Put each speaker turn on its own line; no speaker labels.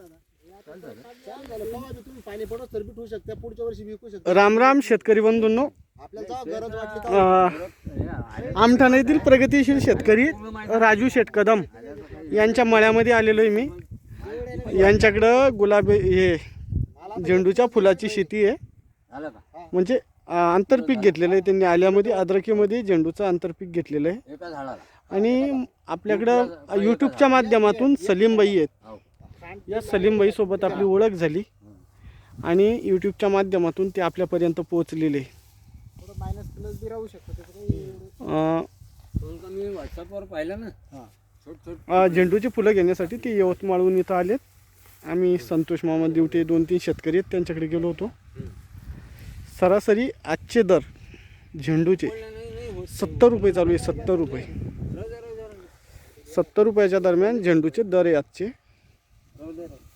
रामराम तुम्ही पाणी पडत तर शकता पुढच्या वर्षी विकू शकता
राम राम शेतकरी बंधूंनो.
आपल्याला गरज वाटली
आमठाणा येथील प्रगतिशील शेतकरी राजू शेटकदम यांच्या मळ्यामध्ये आलेलो आहे मी. यांच्याकडं गुलाबी हे झेंडूच्या फुलाची शेती आहे. म्हणजे आंतरपीक घेतलेलं आहे. त्यांनी आल्यामध्ये अद्रकीमध्ये झेंडूचं आंतरपीक घेतलेलं आहे. आणि आपल्याकडं यूट्यूबच्या माध्यमातून सलीमबाई आहेत. या सलीमबाई सोबत आपली ओळख झाली. आणि यूट्यूबच्या माध्यमातून ते आपल्यापर्यंत पोहोचलेले. आहे.
थोडं मायनस प्लस बी राहू शकतं त्याचं काही एवढं-
अ,
तुमचं मी व्हॉट्सअपवर पाहिलं ना. छोट छोट
अ, झेंडूची फुलं घेण्यासाठी ते यवतमाळहून इथं आलेत. आम्ही संतोष मामा दिवटे दोन तीन शेतकरी आहेत त्यांच्याकडे गेलो होतो. सरासरी आजचे दर झेंडूचे सत्तर रुपये चालू आहे सत्तर रुपये. सत्तर रुपयाच्या दरम्यान झेंडूचे दर आहे आजचे.
राहू दे, राहू दे.